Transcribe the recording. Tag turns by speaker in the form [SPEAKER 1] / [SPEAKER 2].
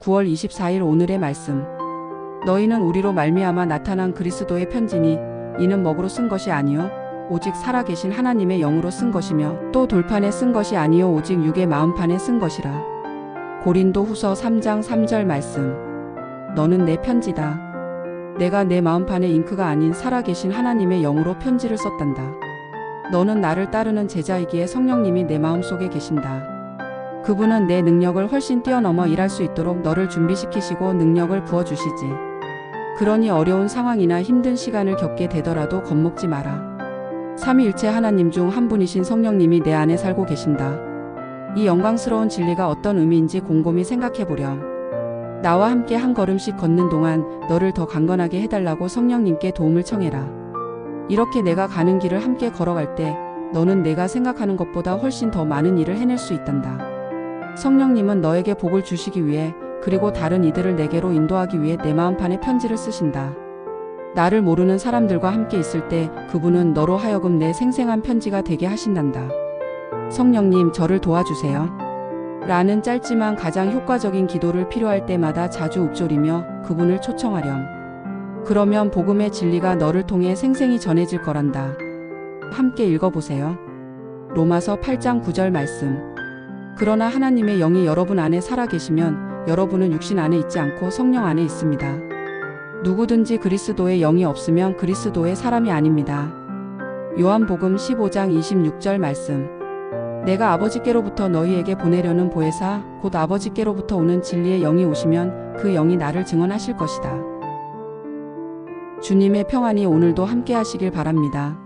[SPEAKER 1] 9월 24일 오늘의 말씀. 너희는 우리로 말미암아 나타난 그리스도의 편지니 이는 먹으로 쓴 것이 아니요 오직 살아계신 하나님의 영으로 쓴 것이며 또 돌판에 쓴 것이 아니요 오직 육의 마음판에 쓴 것이라. 고린도 후서 3장 3절 말씀. 너는 내 편지다. 내가 내 마음판에 잉크가 아닌 살아계신 하나님의 영으로 편지를 썼단다. 너는 나를 따르는 제자이기에 성령님이 내 마음속에 계신다. 그분은 내 능력을 훨씬 뛰어넘어 일할 수 있도록 너를 준비시키시고 능력을 부어주시지. 그러니 어려운 상황이나 힘든 시간을 겪게 되더라도 겁먹지 마라. 삼위일체 하나님 중 한 분이신 성령님이 내 안에 살고 계신다. 이 영광스러운 진리가 어떤 의미인지 곰곰이 생각해 보렴. 나와 함께 한 걸음씩 걷는 동안 너를 더 강건하게 해달라고 성령님께 도움을 청해라. 이렇게 내가 가는 길을 함께 걸어갈 때 너는 내가 생각하는 것보다 훨씬 더 많은 일을 해낼 수 있단다. 성령님은 너에게 복을 주시기 위해 그리고 다른 이들을 내게로 인도하기 위해 내 마음판에 편지를 쓰신다. 나를 모르는 사람들과 함께 있을 때 그분은 너로 하여금 내 생생한 편지가 되게 하신단다. 성령님 저를 도와주세요. 라는 짧지만 가장 효과적인 기도를 필요할 때마다 자주 읊조리며 그분을 초청하렴. 그러면 복음의 진리가 너를 통해 생생히 전해질 거란다. 함께 읽어보세요. 로마서 8장 9절 말씀. 그러나 하나님의 영이 여러분 안에 살아 계시면 여러분은 육신 안에 있지 않고 성령 안에 있습니다. 누구든지 그리스도의 영이 없으면 그리스도의 사람이 아닙니다. 요한복음 15장 26절 말씀. 내가 아버지께로부터 너희에게 보내려는 보혜사 곧 아버지께로부터 오는 진리의 영이 오시면 그 영이 나를 증언하실 것이다. 주님의 평안이 오늘도 함께 하시길 바랍니다.